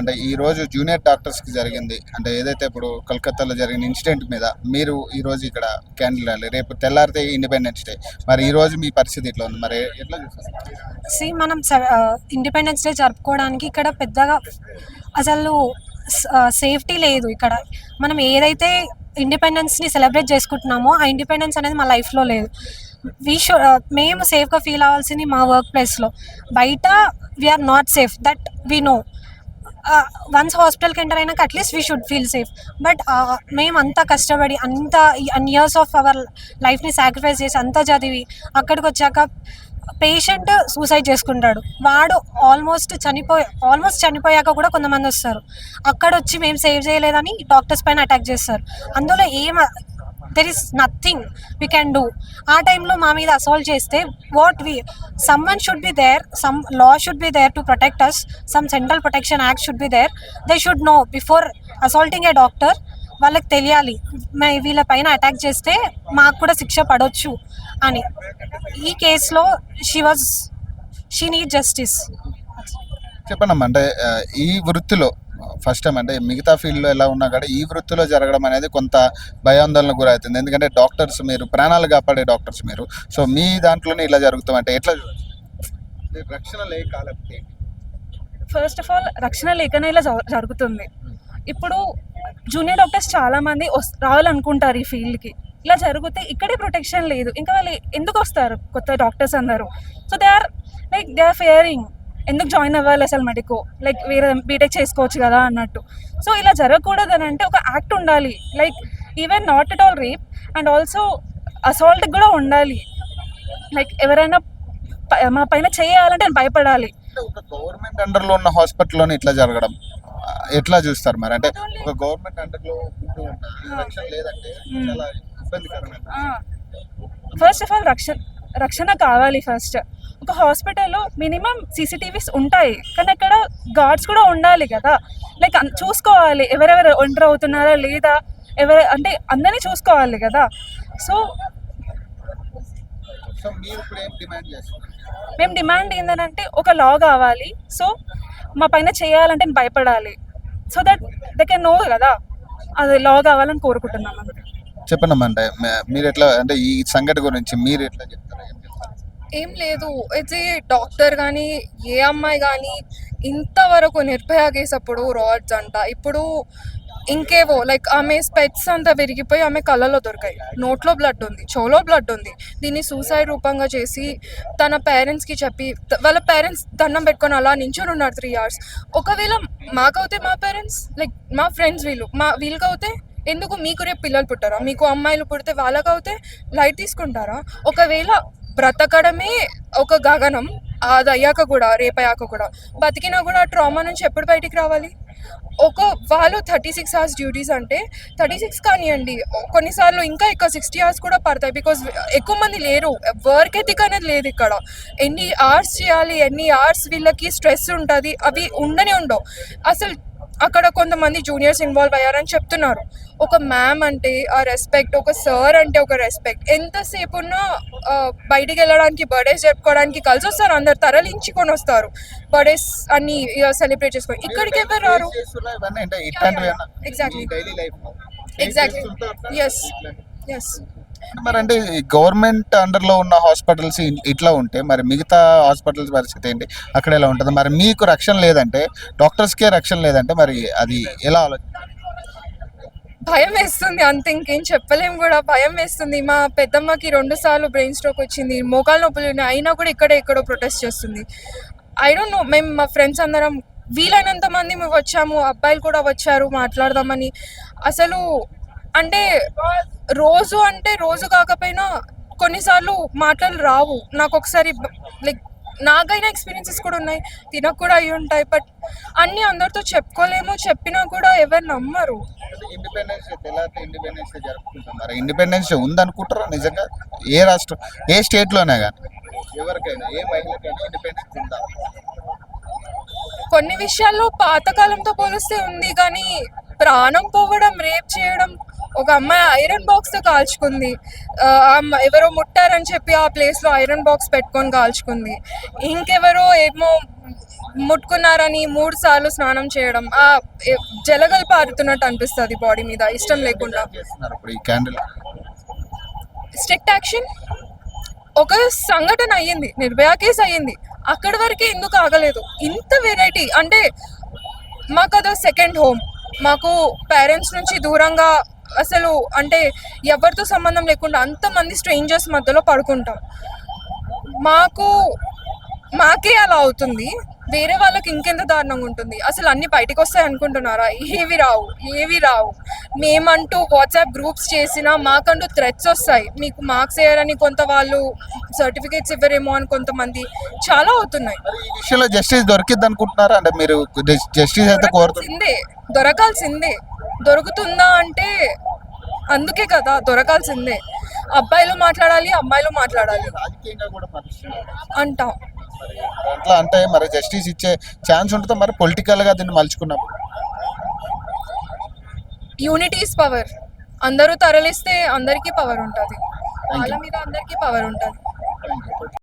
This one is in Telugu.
అంటే ఈ రోజు జూనియర్ డాక్టర్స్కి జరిగింది. అంటే ఏదైతే ఇప్పుడు కలకత్తాలో జరిగిన ఇన్సిడెంట్ మీద మీరు ఈ రోజు ఇక్కడ క్యాండిల్ రాలి రేపు తెల్లారితే ఇండిపెండెన్స్ డే మరి ఈ రోజు మీ పరిస్థితి ఇట్లా ఉంది? మరి ఎట్లా సి మనం ఇండిపెండెన్స్ డే జరుపుకోవడానికి ఇక్కడ పెద్దగా అసలు సేఫ్టీ లేదు ఇక్కడ. మనం ఏదైతే ఇండిపెండెన్స్ని సెలబ్రేట్ చేసుకుంటున్నామో ఆ ఇండిపెండెన్స్ అనేది మా లైఫ్లో లేదు. వీ షు మేము సేఫ్గా ఫీల్ అవ్వాల్సింది మా వర్క్ ప్లేస్లో బయట we're not safe that we know once హాస్పిటల్కి ఎంటర్ అయినాక at least we should feel safe but మేము అంతా కష్టపడి అంత అన్ ఇయర్స్ ఆఫ్ అవర్ లైఫ్ని సాక్రిఫైస్ చేసి అంతా చదివి అక్కడికి వచ్చాక పేషెంట్ సూసైడ్ చేసుకుంటాడు. వాడు ఆల్మోస్ట్ చనిపోయి ఆల్మోస్ట్ చనిపోయాక కూడా కొంతమంది వస్తారు. అక్కడ వచ్చి మేము సేవ్ చేయలేదని డాక్టర్స్ పైన అటాక్ చేస్తారు. అందులో ఏం there is nothing we can do ఆ టైంలో మా మీద అసాల్ట్ చేస్తే what we some one should be there some law should be there to protect us some central protection act should be there they should know before assaulting a doctor వాళ్ళకి తెలియాలి. మే వీళ్ళ పైన అటాక్ చేస్తే మాకు కూడా శిక్ష పడవచ్చు అని. ఈ కేసులో she was she need justice చెప్పండి అంటే ఈ వృత్తిలో ఫస్ట్ టైం అంటే మిగతా ఫీల్డ్లో ఎలా ఉన్నా కూడా ఈ వృత్తిలో జరగడం అనేది కొంత భయాందోళనకు గురవుతుంది. ఎందుకంటే డాక్టర్స్ మీరు ప్రాణాలు కాపాడే డాక్టర్స్ మీరు. సో మీ దాంట్లోనే ఇలా జరుగుతామంటే ఎట్లా రక్షణ లేక ఫస్ట్ ఆఫ్ ఆల్ రక్షణ లేకనే ఇలా జరుగుతుంది. ఇప్పుడు జూనియర్ డాక్టర్స్ చాలామంది వస్- రావాలనుకుంటారు ఈ ఫీల్డ్కి. ఇలా జరిగితే ఇక్కడే ప్రొటెక్షన్ లేదు. ఇంకా వాళ్ళు ఎందుకు వస్తారు? కొత్త డాక్టర్స్ అందరూ. So they are like they are fearing ఎందుకు జాయిన్ అవ్వాలి అసలు మెడికో లైక్ వేరే బీటెక్ చేసుకోవచ్చు కదా అన్నట్టు. సో ఇలా జరగకూడదు అని అంటే ఒక యాక్ట్ ఉండాలి. Like even not at all rape and also assault కూడా ఉండాలి. లైక్ ఎవరైనా మా పైన చేయాలంటే నేను భయపడాలి. ఒక గవర్నమెంట్ అండర్లో ఉన్న హాస్పిటల్లోనే ఇట్లా జరగడం ఎట్లా చూస్తారు మరి? అంటే ఒక గవర్నమెంట్ అండర్లో ఉంటూ ఉంటా రక్షణ లేదంటే. చాలా ఇబ్బందికరమైన ఫస్ట్ ఆఫ్ ఆల్ రక్షణ రక్షణ కావాలి ఫస్ట్ ఒక హాస్పిటల్లో మినిమం సీసీటీవీస్ ఉంటాయి. కానీ అక్కడ గార్డ్స్ కూడా ఉండాలి కదా. లైక్ చూసుకోవాలి. ఎవరెవరు ఒంటరి అవుతున్నారా లేదా? ఎవరు అంటే అందరినీ చూసుకోవాలి కదా. సో మేము డిమాండ్ ఏంటంటే ఒక లా కావాలి. సో మా పైన చేయాలంటే భయపడాలి. So that they can know కదా. అది లా కావాలని కోరుకుంటున్నాం చెప్పండి అంటే మీరు ఎట్లా అంటే ఈ సంఘటన గురించి మీరు ఎట్లా చెప్తారా? ఏం లేదు. ఇది డాక్టర్ కానీ ఏ అమ్మాయి కానీ ఇంతవరకు నిర్భయ కేసు అప్పుడు రాడ్స్ అంట. ఇప్పుడు ఇంకేవో లైక్ ఆమె స్పెట్స్ అంతా విరిగిపోయి ఆమె కళ్ళలో దొరికాయి. నోట్లో బ్లడ్ ఉంది చెవులో బ్లడ్ ఉంది. దీన్ని సూసైడ్ రూపంగా చేసి తన పేరెంట్స్కి చెప్పి వాళ్ళ పేరెంట్స్ దండం పెట్టుకొని అలా నించొని ఉన్నారు త్రీ ఇయర్స్ ఒకవేళ మాకవుతే మా పేరెంట్స్ లైక్ మా ఫ్రెండ్స్ వీళ్ళు మా వీళ్ళకవుతే ఎందుకు మీకు రేపు పిల్లలు పుట్టారా? మీకు అమ్మాయిలు పుడితే వాళ్ళకవుతే లైట్ తీసుకుంటారా? ఒకవేళ బ్రతకడమే ఒక గగనం. అది అయ్యాక కూడా రేపయ్యాక కూడా. బతికినా కూడా ట్రామా నుంచి ఎప్పుడు బయటికి రావాలి? ఒక వాళ్ళు థర్టీ సిక్స్ అవర్స్ డ్యూటీస్ అంటే థర్టీ సిక్స్ కానివ్వండి కొన్నిసార్లు ఇంకా ఎక్కువ సిక్స్టీ అవర్స్ కూడా పడతాయి. బికాజ్ ఎక్కువ మంది లేరు. వర్క్ ఎథిక్ అనేది లేదు ఇక్కడ. ఎన్ని అవర్స్ చేయాలి ఎన్ని అవర్స్ వీళ్ళకి స్ట్రెస్ ఉంటుంది అవి ఉండనే ఉండవు. అసలు అక్కడ కొంతమంది జూనియర్స్ ఇన్వాల్వ్ అయ్యారని చెప్తున్నారు. ఒక మ్యామ్ అంటే ఆ రెస్పెక్ట్ ఒక సార్ అంటే ఒక రెస్పెక్ట్ ఎంతసేపు ఉన్నా బయటికి వెళ్ళడానికి బర్త్డేస్ జరుపుకోవడానికి కలిసి వస్తారు. అందరు తరలించుకొని వస్తారు. బర్త్డేస్ అన్ని సెలబ్రేట్ చేసుకొని. ఇక్కడికి ఎవరు రారు? Life Exactly. Yes. ఎస్ మరి అంటే గవర్నమెంట్ అండర్లో ఉన్న హాస్పిటల్స్ ఇట్లా ఉంటే మరి మిగతా హాస్పిటల్స్ పరిస్థితి ఏంటి? అక్కడ ఎలా ఉంటుంది? మరి మీకు రక్షణ లేదంటే డాక్టర్స్కే రక్షణ లేదంటే మరి అది ఎలా ఆలోచిస్తారు భయం వేస్తుంది అంత ఇంకేం చెప్పలేం కూడా. భయం వేస్తుంది. మా పెద్దమ్మకి రెండు సార్లు బ్రెయిన్ స్ట్రోక్ వచ్చింది. మోకాలు నొప్పులు ఉన్నాయి. అయినా కూడా ఇక్కడే ఎక్కడో ప్రొటెస్ట్ చేస్తుంది. ఐ డోంట్ నో మేము మా ఫ్రెండ్స్ అందరం వీలైనంత మంది మేము వచ్చాము. అబ్బాయిలు కూడా వచ్చారు మాట్లాడదామని. అసలు అంటే రోజు అంటే రోజు కాకపోయినా కొన్నిసార్లు మాటలు రావు. నాకు ఒకసారి లైక్ నాకైనా ఎక్స్పీరియన్సెస్ కూడా ఉన్నాయి. తినకు కూడా అయి ఉంటాయి. బట్ అన్నీ అందరితో చెప్పుకోలేము. చెప్పినా కూడా ఎవరు నమ్మరు. ఇండిపెండెన్స్ తెల్లారితే ఇండిపెండెన్స్ డే జరుపుకుంటాం. మరి ఇండిపెండెన్స్ డే ఉందనుకుంటారా? నిజంగా ఏ రాష్ట్రం ఏ స్టేట్లోనే కానీ ఎవరికైనా ఏ మహిళకైనా ఇండిపెండెన్స్ ఉందా? కొన్ని విషయాల్లో పాతకాలంతో పోలిస్తే ఉంది. కానీ ప్రాణం పోవడం రేప్ చేయడం ఒక అమ్మాయి ఐరన్ బాక్స్తో కాల్చుకుంది. ఎవరో ముట్టారని చెప్పి ఆ ప్లేస్లో ఐరన్ బాక్స్ పెట్టుకొని కాల్చుకుంది. ఇంకెవరో ఏమో ముట్టుకున్నారని మూడు సార్లు స్నానం చేయడం. ఆ జలగలు పారుతున్నట్టు అనిపిస్తుంది బాడీ మీద ఇష్టం లేకుండా. స్ట్రిక్ట్ యాక్షన్ ఒక సంఘటన అయ్యింది నిర్భయ కేసు అయ్యింది. అక్కడి వరకే ఎందుకు ఆగలేదు? ఇంత వెరైటీ అంటే మాకు అదో సెకండ్ హోమ్ మాకు పేరెంట్స్ నుంచి దూరంగా అసలు అంటే ఎవరితో సంబంధం లేకుండా అంతమంది స్ట్రేంజర్స్ మధ్యలో పడుకుంటాం. మాకు మాకే అలా అవుతుంది. వేరే వాళ్ళకి ఇంకెంత దారుణంగా ఉంటుంది? అసలు అన్ని బయటకు వస్తాయి అనుకుంటున్నారా? ఏవి రావు ఏవి రావు. మేమంటూ వాట్సాప్ గ్రూప్స్ చేసినా మాకంటూ థ్రెడ్స్ వస్తాయి. మీకు మార్క్స్ వేయరని కొంత వాళ్ళు సర్టిఫికేట్స్ ఇవ్వరేమో అని కొంతమంది చాలా అవుతున్నాయి. మరి ఈ విషయంలో జస్టిస్ దొరికిద్ది అనుకుంటున్నారా అంటే మీరు జస్టిస్ అయితే దొరకాల్సిందే. దొరుకుతుందా అంటే అందుకే కదా దొరకాల్సిందే. అబ్బాయిలు మాట్లాడాలి అమ్మాయిలు మాట్లాడాలి. అంటాం. అట్లా అంటే మరి జస్టిస్ ఇచ్చే ఛాన్స్ ఉంటుందో మరి పొలిటికల్గా దీన్ని మలుచుకున్నప్పుడు యూనిటీ ఇస్ పవర్ అందరూ తరలిస్తే అందరికీ పవర్ ఉంటుంది. వాళ్ళ మీద అందరికీ పవర్ ఉంటుంది.